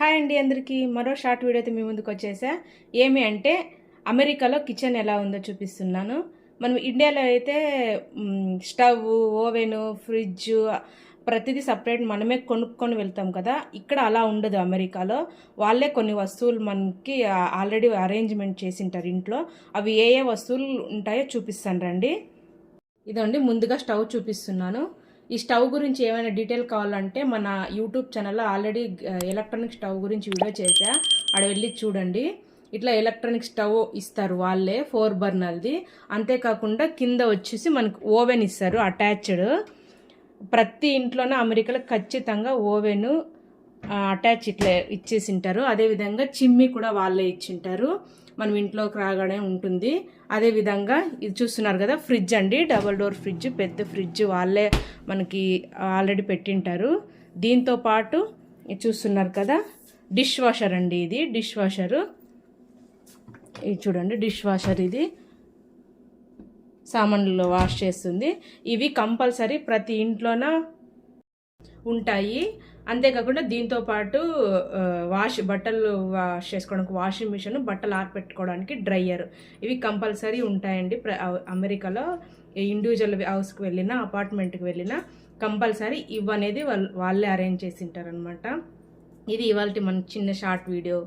Hi అండి అందరికీ. మరో షార్ట్ వీడియోతో మీ ముందుకు వచ్చేసా. ఏమి అంటే అమెరికాలో కిచెన్ ఎలా ఉందో చూపిస్తున్నాను. మనం ఇండియాలో అయితే స్టవ్ ఓవెను ఫ్రిడ్జ్ ప్రతిదీ సపరేట్ మనమే కొనుక్కొని వెళ్తాం కదా. ఇక్కడ అలా ఉండదు అమెరికాలో. వాళ్ళే కొన్ని వస్తువులు మనకి ఆల్రెడీ అరేంజ్మెంట్ చేసింటారు ఇంట్లో. అవి ఏ ఏ వస్తువులు ఉంటాయో చూపిస్తాను రండి. ఇదండి ముందుగా స్టవ్ చూపిస్తున్నాను. ఈ స్టవ్ గురించి ఏమైనా డీటెయిల్ కావాలంటే మన యూట్యూబ్ ఛానల్లో ఆల్రెడీ ఎలక్ట్రానిక్ స్టవ్ గురించి వీడియో చేశా. ఆడ వెళ్ళి చూడండి. ఇట్లా ఎలక్ట్రానిక్ స్టవ్ ఇస్తారు వాళ్ళే ఫోర్ బర్నర్ది అంతేకాకుండా కింద వచ్చేసి మనకు ఓవెన్ ఇస్తారు అటాచ్డ్. ప్రతి ఇంట్లోనే అమెరికాలో ఖచ్చితంగా ఓవెను అటాచ్ ఇట్లా ఇచ్చేసింటారు. అదేవిధంగా చిమ్మి కూడా వాళ్ళే ఇచ్చింటారు. మనం ఇంట్లోకి రాగానే ఉంటుంది. అదేవిధంగా ఇది చూస్తున్నారు కదా ఫ్రిడ్జ్ అండి. డబల్ డోర్ ఫ్రిడ్జ్ పెద్ద ఫ్రిడ్జ్ వాళ్ళే మనకి ఆల్రెడీ పెట్టింటారు. దీంతో పాటు చూస్తున్నారు కదా డిష్ వాషర్ అండి ఇది డిష్ వాషరు. ఇది చూడండి డిష్ వాషర్ ఇది. సామాన్లు వాష్ చేస్తుంది. ఇవి కంపల్సరీ ప్రతి ఇంట్లోన ఉంటాయి. అంతేకాకుండా దీంతో పాటు వాష్ బట్టలు వాష్ చేసుకోవడానికి వాషింగ్ మిషన్ బట్టలు ఆరపెట్టుకోవడానికి డ్రయ్యర్ ఇవి కంపల్సరీ ఉంటాయండి. ప్ర అమెరికాలో ఇండివిజువల్ హౌస్కి వెళ్ళినా అపార్ట్మెంట్కి వెళ్ళినా కంపల్సరీ ఇవ్వనేది వాళ్ళు వాళ్ళే అరేంజ్ చేసి ఉంటారనమాట ఇది ఇవాళ మన చిన్న షార్ట్ వీడియో.